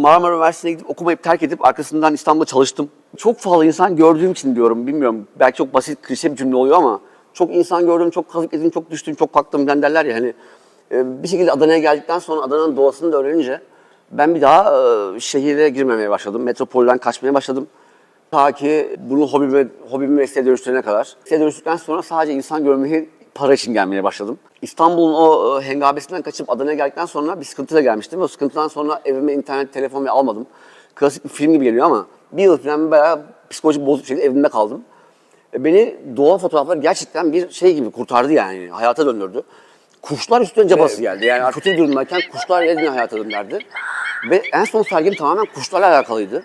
Marmara Üniversitesi'ne gidip okumayıp terk edip arkasından İstanbul'da çalıştım. Çok fazla insan gördüğüm için diyorum bilmiyorum. Belki çok basit klişe bir cümle oluyor ama çok insan gördüm, çok kazık yedim, çok düştüm, çok kalktım falan derler ya hani. e, Bir şekilde Adana'ya geldikten sonra Adana'nın doğasını da öğrenince ben bir daha e, şehire girmemeye başladım. Metropolden kaçmaya başladım. Ta ki bunu hobime, hobimi mesleğe dönüştürene kadar. Mesleğe dönüştükten sonra sadece insan görmeyi para için gelmeye başladım. İstanbul'un o e, hengabesinden kaçıp Adana'ya geldikten sonra bir sıkıntıyla gelmiştim. O sıkıntıdan sonra evime internet, telefon ve almadım. Klasik bir film gibi geliyor ama bir yıl falan bayağı psikolojik bozuk bir şekilde evimde kaldım. E, Beni doğa fotoğrafları gerçekten bir şey gibi kurtardı yani. Hayata döndürdü. Kuşlar üstüne cabası geldi. Yani kötü durumdayken kuşlar yeniden hayata döndürdü. Ve en son sergim tamamen kuşlarla alakalıydı.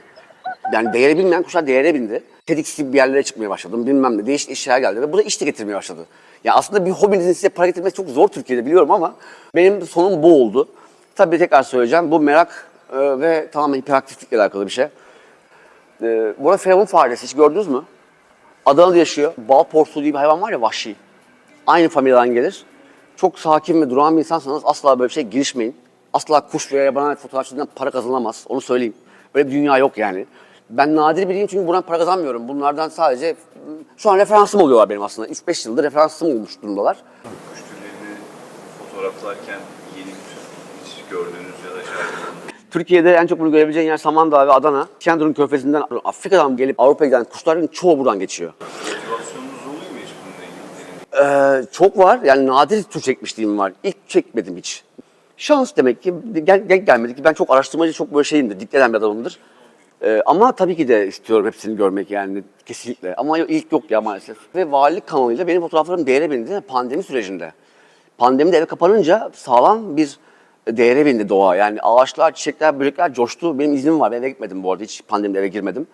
Yani değeri bilmeyen kuşlar değere bindi. TEDx gibi bir yerlere çıkmaya başladım. Bilmem ne. Değişik işler geldi. Ve bu da iş de getirmeye başladı. Ya aslında bir hobinizin size para getirmesi çok zor Türkiye'de biliyorum ama benim sonum bu oldu. Tabii tekrar söyleyeceğim. Bu merak e, ve tamamen hiperaktiflikle alakalı bir şey. E, bu arada firavun faresi hiç gördünüz mü? Adana'da yaşıyor. Bal porsuğu diye bir hayvan var ya vahşi. Aynı familyadan gelir. Çok sakin ve durağan bir insansanız asla böyle bir şeye girişmeyin. Asla kuş veya hayat fotoğrafçılığından para kazanılamaz. Onu söyleyeyim. Böyle bir dünya yok yani. Ben nadir biriyim çünkü buradan para kazanmıyorum. Bunlardan sadece şu an referansım oluyorlar benim aslında. 3-5 yıldır referansım olmuş durumdalar. Kuş türlerini fotoğraflarken yeni bir tür hiç gördüğünüz ya da şahit olduğunuz Türkiye'de en çok bunu görebileceğin yer Samandağ ve Adana. Kendur'un körfezinden Afrika'dan gelip Avrupa'ya giden kuşların çoğu buradan geçiyor. motivasyonunuz oluyor mu hiç bununla ilgili? Ee, çok var. Yani nadir tür çekmişliğim var. İlk çekmedim hiç. Şans demek ki gel, denk gelmedi ki ben çok araştırmacı çok böyle şeyimdir. Dikkat eden bir adamımdır. Ee, ama tabii ki de istiyorum hepsini görmek yani kesinlikle. Ama ilk yok ya maalesef. Ve valilik kanalıyla benim fotoğraflarım değere bindi pandemi sürecinde. Pandemide eve kapanınca sağlam bir değere bindi doğa. Yani ağaçlar, çiçekler, böcekler coştu. Benim iznim var. Ben eve gitmedim bu arada. Hiç pandemide eve girmedim.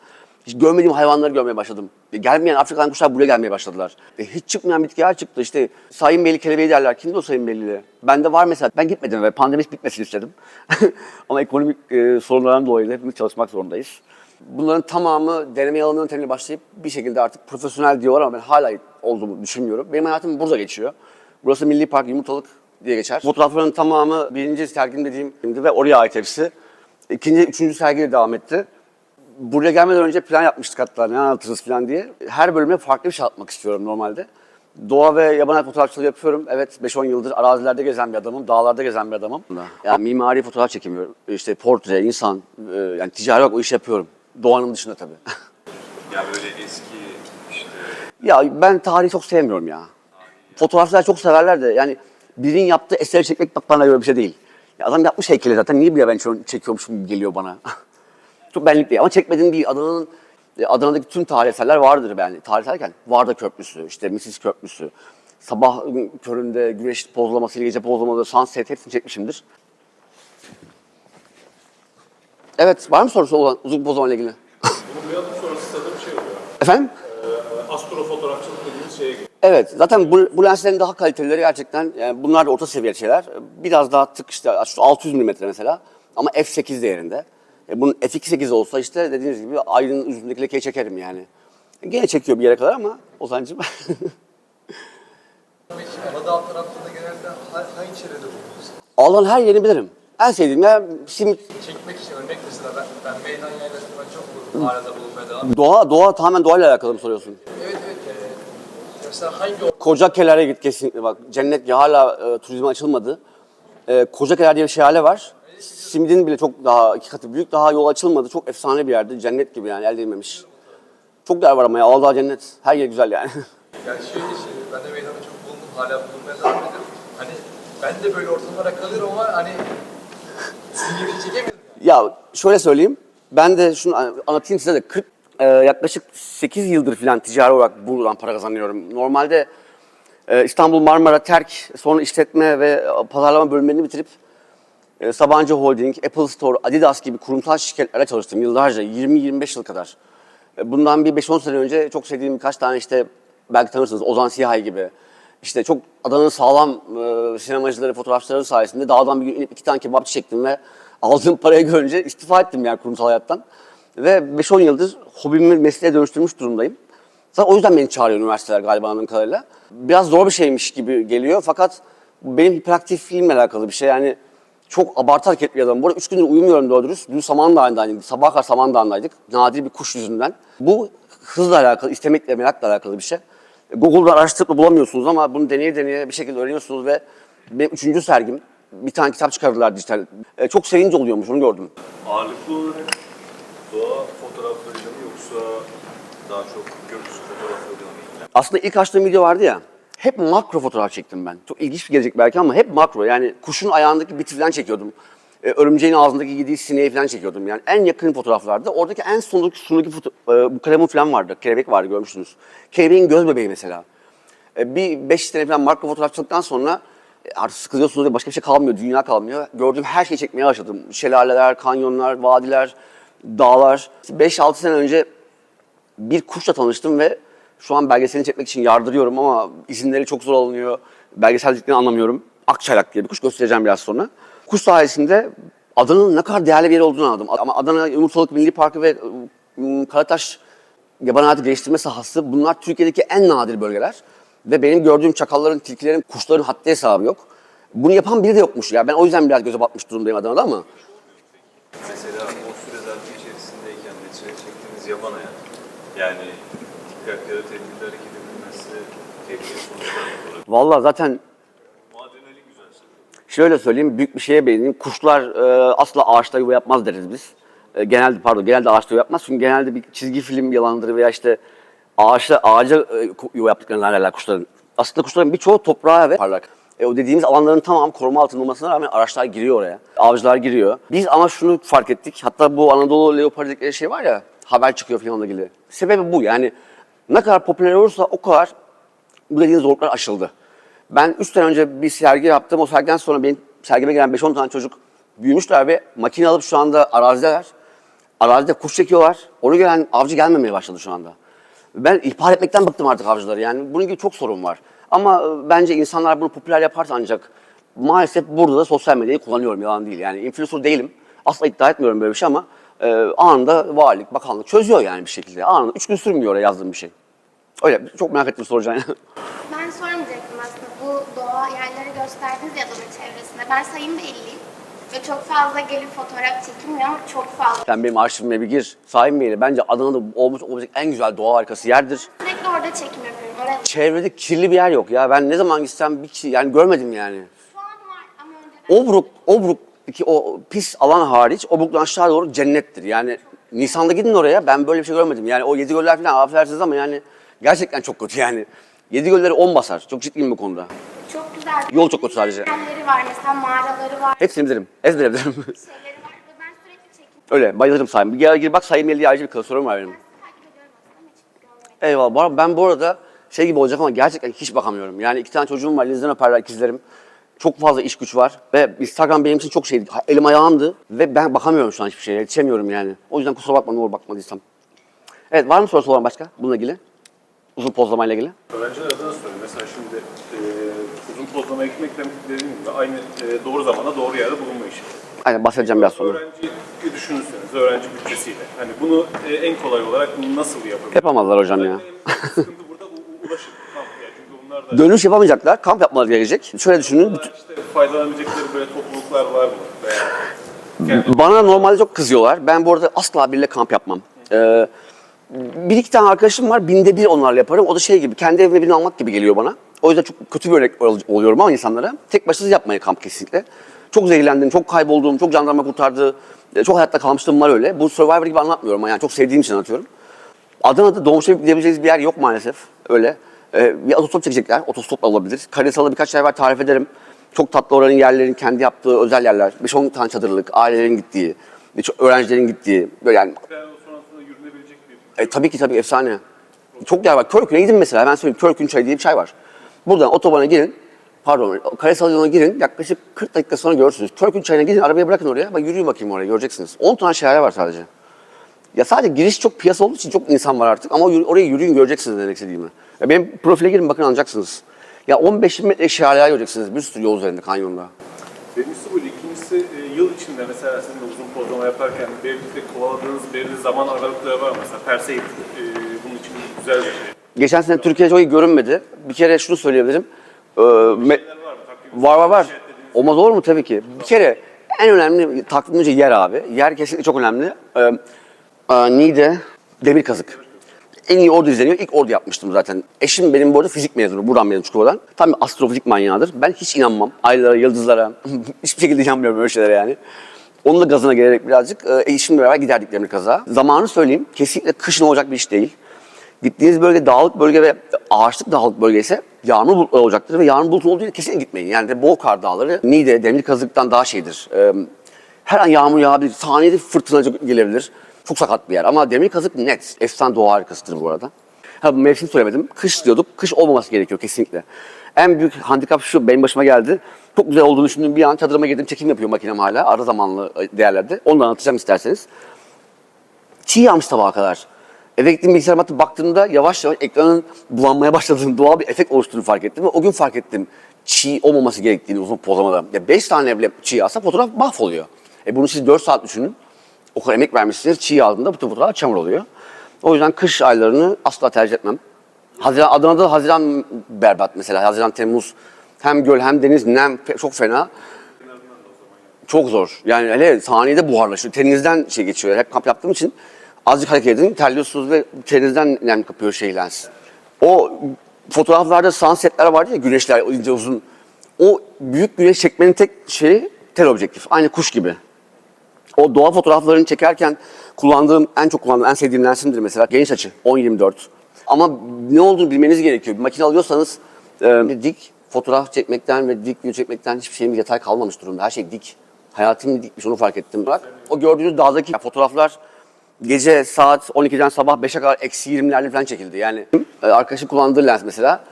Hiç görmediğim hayvanları görmeye başladım. Gelmeyen Afrikadan kuşlar buraya gelmeye başladılar. E, hiç çıkmayan bitkiler çıktı. İşte Sayın Beyli kelebeği derler. Kimdi o Sayın Beyli'li? Bende var mesela. Ben gitmedim ve pandemi bitmesini istedim. Ama ekonomik e, sorunlardan dolayı hepimiz çalışmak zorundayız. Bunların tamamı deneme yalan yöntemiyle başlayıp bir şekilde artık profesyonel diyorlar ama ben hala olduğumu düşünmüyorum. Benim hayatım burada geçiyor. Burası Milli Park Yumurtalık diye geçer. Fotoğrafların tamamı birinci sergim dediğim ve oraya ait hepsi. İkinci, üçüncü sergiyle devam etti. Buraya gelmeden önce plan yapmıştık hatta ne anlatırız falan diye. Her bölüme farklı bir şey atmak istiyorum normalde. Doğa ve yaban hayat fotoğrafçılığı yapıyorum. Evet 5-10 yıldır arazilerde gezen bir adamım, dağlarda gezen bir adamım. Yani mimari fotoğraf çekemiyorum. İşte portre, insan, e, yani ticari olarak o işi yapıyorum. Doğanın dışında tabii. Ya böyle eski işte ya ben tarihi çok sevmiyorum ya. Fotoğrafçılar çok severler de yani birinin yaptığı eseri çekmek bak bana göre bir şey değil. Ya adam yapmış heykeli zaten niye bir ben çekiyormuşum geliyor bana. çok benlik değil ama çekmediğim değil. Adana'nın e, Adana'daki tüm tarih eserler vardır yani. Tarih derken Varda Köprüsü, işte Misis Köprüsü, sabah köründe güneş pozlaması, gece pozlamaları, sunset hepsini çekmişimdir. Evet, var mı sorusu olan uzun pozlama ile ilgili? Bunun bir adım sonrası sanırım şey oluyor. Efendim? Ee, astrofotoğrafçılık dediğimiz şeye geliyor. Evet, zaten bu, bu lenslerin daha kalitelileri gerçekten, yani bunlar da orta seviye şeyler. Biraz daha tık işte, şu 600 mm mesela ama f8 değerinde. E bunun f2.8 olsa işte dediğiniz gibi ayın yüzündeki lekeyi çekerim yani. E Gene çekiyor bir yere kadar ama genelde hangi çevrede bulunuyorsun? Allah'ın her yerini bilirim. En sevdiğim yer simit. Çekmek için örnek mesela ben, ben meydan yaylasında çok bulundum. Hala da bulunmaya devam Doğa, doğa tamamen doğayla alakalı mı soruyorsun? Evet evet. Ee, mesela hangi o Kocakeler'e git kesinlikle bak. Cennet ya hala e, turizme açılmadı. E, Kocakeler diye bir şelale var. Simidin bile çok daha iki katı büyük. Daha yol açılmadı. Çok efsane bir yerdi. Cennet gibi yani el değmemiş. Çok yer var ama ya. Ağdağ cennet. Her yer güzel yani. yani şöyle şey, ben de meydanda çok bulundum. Hala bulunmaya devam ediyorum. Hani ben de böyle ortamlara kalıyorum ama hani gibi çekemedim. ya şöyle söyleyeyim. Ben de şunu anlatayım size de 40 e, yaklaşık 8 yıldır falan ticari olarak buradan para kazanıyorum. Normalde e, İstanbul Marmara Terk sonra işletme ve e, pazarlama bölümlerini bitirip Sabancı Holding, Apple Store, Adidas gibi kurumsal şirketlere çalıştım yıllarca, 20-25 yıl kadar. E, Bundan bir 5-10 sene önce çok sevdiğim birkaç tane işte belki tanırsınız Ozan Sihay gibi. İşte çok Adana'nın sağlam e, sinemacıları, fotoğrafçıları sayesinde dağdan bir gün inip iki tane kebapçı çektim ve aldığım parayı görünce istifa ettim yani kurumsal hayattan. Ve 5-10 yıldır hobimi mesleğe dönüştürmüş durumdayım. Zaten o yüzden beni çağırıyor üniversiteler galiba anladığım kadarıyla. Biraz zor bir şeymiş gibi geliyor fakat benim hiperaktifliğimle alakalı bir şey. Yani Çok abartı hareketli bir adam. Bu arada üç gündür uyumuyorum doğru dürüst. Dün Samandağ'ındaydık. Sabah kadar Samandağ'ındaydık. Nadir bir kuş yüzünden. Bu hızla alakalı, istemekle, merakla alakalı bir şey. Google'da araştırıp da bulamıyorsunuz ama bunu deneye deneye bir şekilde öğreniyorsunuz ve benim üçüncü sergim. Bir tane kitap çıkardılar dijital. E, çok sevinç oluyormuş, onu gördüm. Ağırlıklı olarak doğa fotoğraflarıyla mı yoksa daha çok görüntü fotoğraflarıyla mı? Aslında ilk açtığım video vardı ya, hep makro fotoğraf çektim ben. Çok ilginç gelecek belki ama hep makro. Yani kuşun ayağındaki biti falan çekiyordum. Ee, örümceğin ağzındaki yediği sineği falan çekiyordum. Yani en yakın fotoğraflarda. Oradaki en sondaki, sondaki e, bu kalemun falan vardı. Kelebek vardı görmüşsünüz. Kelebeğin göz bebeği mesela. E, bir beş sene falan makro fotoğrafçılıktan sonra e, artık sıkılıyorsunuz ve başka bir şey kalmıyor, dünya kalmıyor. Gördüğüm her şeyi çekmeye başladım. Şelaleler, kanyonlar, vadiler, dağlar. 5-6 sene önce bir kuşla tanıştım ve şu an belgeselini çekmek için yardırıyorum ama izinleri çok zor alınıyor. Belgeselciliklerini anlamıyorum. Akçaylak diye bir kuş göstereceğim biraz sonra. Kuş sayesinde Adana'nın ne kadar değerli bir yer olduğunu anladım. Ama Adana Yumurtalık Milli Parkı ve ım, Karataş Yaban Hayatı Geliştirme Sahası bunlar Türkiye'deki en nadir bölgeler. Ve benim gördüğüm çakalların, tilkilerin, kuşların haddi hesabı yok. Bunu yapan biri de yokmuş ya. Ben o yüzden biraz göze batmış durumdayım Adana'da ama. Mesela o süre zarfı içerisindeyken neticede çektiğiniz yaban hayat. Yani ve tedbirli hareket edilmesi tehlikeli sonuçlar. Vallahi zaten Bu adrenalin güzel şey. Şöyle söyleyeyim, büyük bir şeye değineyim. Kuşlar e, asla ağaçta yuva yapmaz deriz biz. E, genelde pardon, genelde ağaçta yuva yapmaz. Çünkü genelde bir çizgi film yalanıdır veya işte ağaçta ağaca e, yuva yaptıklarını derler kuşların. Aslında kuşların birçoğu toprağa ve parlak. E, o dediğimiz alanların tamamı koruma altında olmasına rağmen araçlar giriyor oraya. Avcılar giriyor. Biz ama şunu fark ettik. Hatta bu Anadolu leoparı dedikleri şey var ya, haber çıkıyor falan onunla ilgili. Sebebi bu yani. Ne kadar popüler olursa o kadar bu dediğiniz zorluklar aşıldı. Ben 3 sene önce bir sergi yaptım. O sergiden sonra benim sergime gelen 5-10 tane çocuk büyümüşler ve makine alıp şu anda arazideler. Arazide kuş çekiyorlar. Onu gelen avcı gelmemeye başladı şu anda. Ben ihbar etmekten bıktım artık avcıları. Yani bunun gibi çok sorun var. Ama e, bence insanlar bunu popüler yaparsa ancak maalesef burada da sosyal medyayı kullanıyorum. Yalan değil. Yani influencer değilim. Asla iddia etmiyorum böyle bir şey ama e, anında valilik, bakanlık çözüyor yani bir şekilde. Anında. Üç gün sürmüyor oraya yazdığım bir şey. Öyle çok merak ettim soracaksın. Ben sormayacaktım aslında. Bu doğa yerleri gösterdiniz ya Adana çevresinde. Ben sayım da 50'yim. Ve çok fazla gelip fotoğraf çekilmiyor ama çok fazla. Sen benim arşivime bir gir. Sahin Bey'le bence Adana'da olmuş olacak en güzel doğa harikası yerdir. Sürekli orada çekim yapıyorum. Oraya Çevrede kirli bir yer yok ya. Ben ne zaman gitsem bir ki- yani görmedim yani. şu an var ama önceden... Obruk, Obruk'taki o pis alan hariç Obruk'tan aşağı doğru cennettir. Yani Nisan'da gidin oraya ben böyle bir şey görmedim. Yani o yedi göller falan affedersiniz ama yani gerçekten çok kötü yani. Yedi gölleri on basar. Çok ciddiyim bu konuda. Çok güzel. Yol çok kötü sadece. Yerleri var mesela mağaraları var. Hepsini bilirim. Ezbere bilirim. Şeyleri var ben sürekli çekim Öyle bayılırım Sayın. Bir gel gir bak Sayın Melih'e ayrıca bir klasörüm var benim. görmedim. Eyvallah. Bu arada Ben bu arada şey gibi olacak ama gerçekten hiç bakamıyorum. Yani iki tane çocuğum var, elinizden öperler ikizlerim. Çok fazla iş güç var ve Instagram benim için çok şeydi. Elim ayağımdı ve ben bakamıyorum şu an hiçbir şeye. Yetişemiyorum yani. O yüzden kusura bakma ne olur bakmadıysam. Evet var mı sorusu olan başka bununla ilgili? Uzun pozlamayla ilgili. Öğrenciler adına söyleyeyim. Mesela şimdi e, uzun pozlama ekmek demek dediğim gibi aynı e, doğru zamanda doğru yerde bulunma işi. Aynen bahsedeceğim biraz sonra. Öğrenciyi düşünürseniz, öğrenci bütçesiyle. Hani bunu e, en kolay olarak nasıl yapabilir? Yapamazlar hocam ya. En sıkıntı burada u- ulaşım. Kamp yani. Çünkü bunlar da Dönüş yapamayacaklar. Kamp yapmaları gerekecek. Şöyle düşünün. bütün- işte faydalanabilecekleri böyle topluluklar var mı? Veya Bana normalde çok kızıyorlar. Ben bu arada asla biriyle kamp yapmam. Ee, bir iki tane arkadaşım var. Binde bir onlarla yaparım. O da şey gibi. Kendi evime birini almak gibi geliyor bana. O yüzden çok kötü bir örnek ol- oluyorum ama insanlara. Tek başınıza yapmayın kamp kesinlikle. Çok zehirlendim, çok kayboldum, çok jandarma kurtardı. e, Çok hayatta kalmıştım var öyle. Bu Survivor gibi anlatmıyorum ama yani çok sevdiğim için anlatıyorum. Adana'da dolmuşa gidebileceğiniz bir yer yok maalesef. Öyle. Ee, bir otostop çekecekler. Otostop olabilir. Karasal'da birkaç yer var tarif ederim. Çok tatlı oranın yerlerin kendi yaptığı özel yerler. 5-10 tane çadırlık, ailelerin gittiği, öğrencilerin gittiği. Böyle yani veya sonrasında yürünebilecek bir e, tabii ki tabii efsane. Çok yer var. Körkün'e gidin mesela. Ben söyleyeyim Körkün çayı diye bir çay var. Buradan otobana girin. Pardon, Karasal yoluna girin. Yaklaşık 40 dakika sonra görürsünüz. Körkün çayına gidin, arabayı bırakın oraya. Bak yürüyün bakayım oraya, göreceksiniz. 10 tane şelale var sadece. Ya sadece giriş çok piyasa olduğu için çok insan var artık. Ama oraya yürüyün göreceksiniz demek istediğimi. Ya benim profile girin bakın anlayacaksınız. Ya 15 metre şelale göreceksiniz bir sürü yol üzerinde, kanyonda. Birincisi bu. E, yıl içinde mesela sizin de uzun pozlama yaparken belirli kovaladığınız belirli zaman aralıkları var mı? Mesela Perseid e, bunun için güzel bir şey. Geçen sene Türkiye'de çok iyi görünmedi. Bir kere şunu söyleyebilirim. Ee, me- var? Takvim Var var işaretlediğiniz- Olmaz olur mu tabii ki. Bir kere En önemli takvimimce yer abi. Yer kesinlikle çok önemli. Ee, e, Niğde, Demir Kazık. En iyi orada izleniyor. İlk orada yapmıştım zaten. Eşim benim bu arada fizik mezunu. Buradan mezun Çukurova'dan. Tam bir astrofizik manyağıdır. Ben hiç inanmam. Aylara, yıldızlara. hiçbir şekilde inanmıyorum öyle şeylere yani. Onun da gazına gelerek birazcık e, eşimle beraber giderdik Demir Kazık'a. Zamanı söyleyeyim. Kesinlikle kışın olacak bir iş değil. Gittiğiniz bölge dağlık bölge ve ağaçlık dağlık bölge ise yağmur bulutları olacaktır ve yağmur bulutu olduğu yerde kesinlikle gitmeyin. Yani de bol kar dağları Niğde, Demir Kazık'tan daha şeydir. Her an yağmur yağabilir, saniyede fırtına gelebilir. Çok sakat bir yer ama Demir Kazık net. Efsane doğa harikasıdır bu arada. Ha mevsim söylemedim. Kış diyorduk. Kış olmaması gerekiyor kesinlikle. En büyük handikap şu benim başıma geldi. Çok güzel olduğunu düşündüğüm bir an çadırıma girdim. Çekim yapıyor makinem hala. Ara zamanlı değerlerde. Onu da anlatacağım isterseniz çiğ yağmış sabaha kadar. Eve gittiğim bilgisayarıma atıp baktığımda yavaş yavaş ekranın bulanmaya başladığını, doğal bir efekt oluştuğunu fark ettim. Ve o gün fark ettim çiğ olmaması gerektiğini uzun pozlamada. Ya 5 tane bile çiğ yağsa fotoğraf mahvoluyor. E bunu siz 4 saat düşünün. O kadar emek vermişsiniz. Çiğ yağdığında bütün fotoğraf çamur oluyor. O yüzden kış aylarını asla tercih etmem. Haziran, Adana'da Haziran berbat mesela. Haziran, Temmuz hem göl hem deniz nem çok fena. Çok zor. Yani hele saniyede buharlaşıyor. Teninizden şey geçiyor. Hep kamp yaptığım için azıcık hareket edin, terliyorsunuz ve teninizden nem kapıyor şey lens. O fotoğraflarda sunsetler vardı ya güneşler ince uzun. O büyük güneş çekmenin tek şeyi teleobjektif. Aynı kuş gibi. O doğa fotoğraflarını çekerken kullandığım, en çok kullandığım, en sevdiğim lensimdir mesela. Geniş açı, 10-24. Ama ne olduğunu bilmeniz gerekiyor. Bir makine alıyorsanız e, dik fotoğraf çekmekten ve dik video çekmekten hiçbir şeyimiz yatay kalmamış durumda. Her şey dik. Hayatım dikmiş, onu fark ettim. Bak, o gördüğünüz dağdaki fotoğraflar gece saat 12'den sabah 5'e kadar eksi 20'lerle falan çekildi. Yani e, arkadaşın kullandığı lens mesela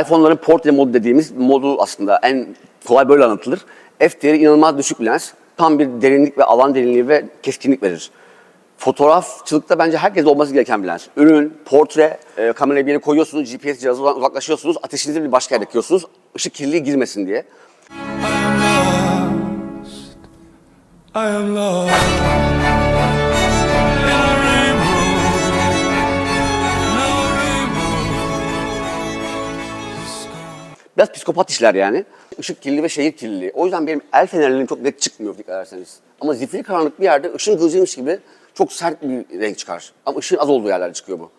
iPhone'ların portre modu dediğimiz modu aslında en kolay böyle anlatılır. F değeri inanılmaz düşük bir lens. Tam bir derinlik ve alan derinliği ve keskinlik verir. Fotoğrafçılıkta bence herkes olması gereken bir lens. Ürün, portre, e, kamerayı bir yere koyuyorsunuz, GPS cihazından uzaklaşıyorsunuz, ateşinizi bir başka yere yakıyorsunuz. Işık kirliliği girmesin diye. I am lost in Biraz psikopat işler yani. Işık kirliliği ve şehir kirliliği. O yüzden benim el fenerlerim çok net çıkmıyor dikkat ederseniz. Ama zifiri karanlık bir yerde ışın kılıcıymış gibi çok sert bir renk çıkar. Ama ışığın az olduğu yerlerde çıkıyor bu.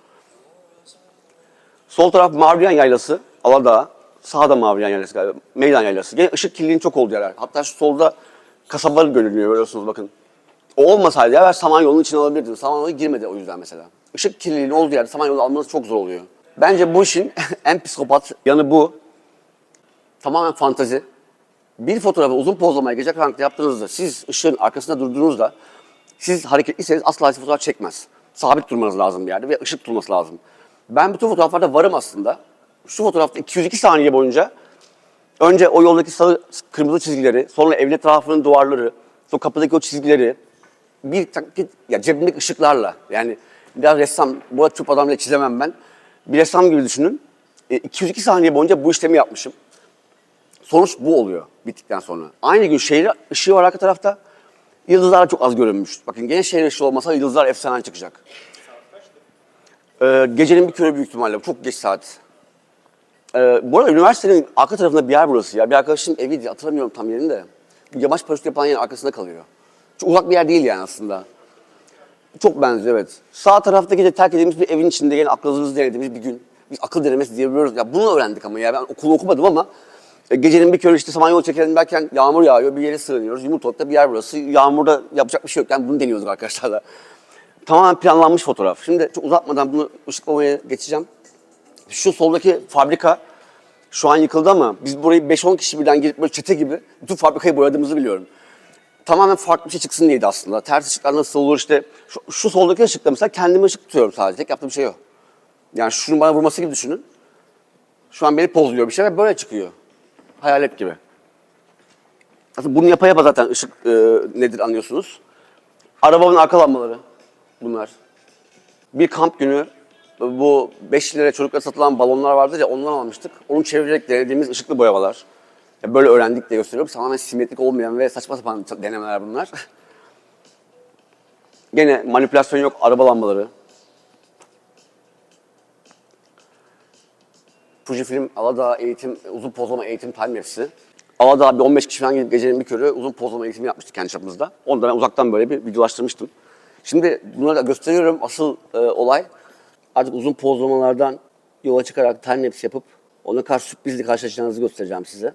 Sol taraf Mavriyan Yaylası, Aladağ. Sağda Mavriyan Yaylası galiba, Meydan Yaylası. Gene ışık kirliliğinin çok olduğu yerler. Hatta şu solda kasabalar görünüyor görüyorsunuz bakın. O olmasaydı ya ben Samanyolu'nun içine alabilirdim. Samanyolu girmedi o yüzden mesela. Işık kirliliğinin olduğu yerde Samanyolu almanız çok zor oluyor. Bence bu işin en psikopat yanı bu. Tamamen fantazi. Bir fotoğrafı uzun pozlamaya gece karanlıkta yaptığınızda siz ışığın arkasında durduğunuzda siz hareketliyseniz asla sizi fotoğraf çekmez. Sabit durmanız lazım bir yerde ve ışık tutulması lazım. Ben bütün fotoğraflarda varım aslında. Şu fotoğrafta 202 saniye boyunca önce o yoldaki sarı kırmızı çizgileri, sonra evin etrafının duvarları, sonra kapıdaki o çizgileri bir ya cebimdeki ışıklarla yani biraz ressam, bu çöp adam bile çizemem ben. Bir ressam gibi düşünün. E, 202 saniye boyunca bu işlemi yapmışım. Sonuç bu oluyor bittikten sonra. Aynı gün şehir ışığı var arka tarafta. Yıldızlar çok az görünmüş. Bakın gene şehir ışığı olmasa yıldızlar efsane çıkacak. Ee, gecenin bir körü büyük ihtimalle. Çok geç saat. Ee, bu arada üniversitenin arka tarafında bir yer burası ya. Bir arkadaşım eviydi. Hatırlamıyorum tam yerini de. Yamaç paraşütü yapan yerin arkasında kalıyor. Çok uzak bir yer değil yani aslında. Çok benziyor evet. Sağ taraftaki de terk edilmiş bir evin içinde yine aklınızı denediğimiz bir gün. Biz akıl denemesi diyebiliyoruz. Ya bunu öğrendik ama ya ben okulu okumadım ama gecenin bir körü işte Samanyolu çekelim derken yağmur yağıyor bir yere sığınıyoruz. Yumurtalıkta bir yer burası. Yağmurda yapacak bir şey yok. Yani bunu deniyoruz arkadaşlarla. Tamamen planlanmış fotoğraf. Şimdi çok uzatmadan bunu ışıklamaya geçeceğim. Şu soldaki fabrika şu an yıkıldı ama biz burayı 5-10 kişi birden girip böyle çete gibi bütün fabrikayı boyadığımızı biliyorum. Tamamen farklı bir şey çıksın diyeydi aslında. Ters ışıklar nasıl olur işte. Şu, şu soldaki ışıkta mesela kendime ışık tutuyorum sadece. Tek yaptığım şey o. Yani şunun bana vurması gibi düşünün. Şu an beni pozluyor bir şey ve böyle çıkıyor. Hayalet gibi. Aslında bunu yapa yapa zaten ışık e, nedir anlıyorsunuz. Arabamın arka lambaları bunlar. Bir kamp günü bu 5 lira çocuklara satılan balonlar vardı ya ondan almıştık. Onu çevirerek denediğimiz ışıklı boyamalar. Ya böyle öğrendik de gösteriyorum. Tamamen simetrik olmayan ve saçma sapan denemeler bunlar. Gene manipülasyon yok. Araba lambaları. Fujifilm Aladağ eğitim, uzun pozlama eğitim time lapse'i. Ağda abi 15 kişi falan gidip gecenin bir körü uzun pozlama eğitimi yapmıştık kendi çapımızda. Onu da ben uzaktan böyle bir videolaştırmıştım. Şimdi bunları da gösteriyorum. Asıl e, olay artık uzun pozlamalardan yola çıkarak time lapse yapıp ona karşı sürprizli karşılaşacağınızı göstereceğim size.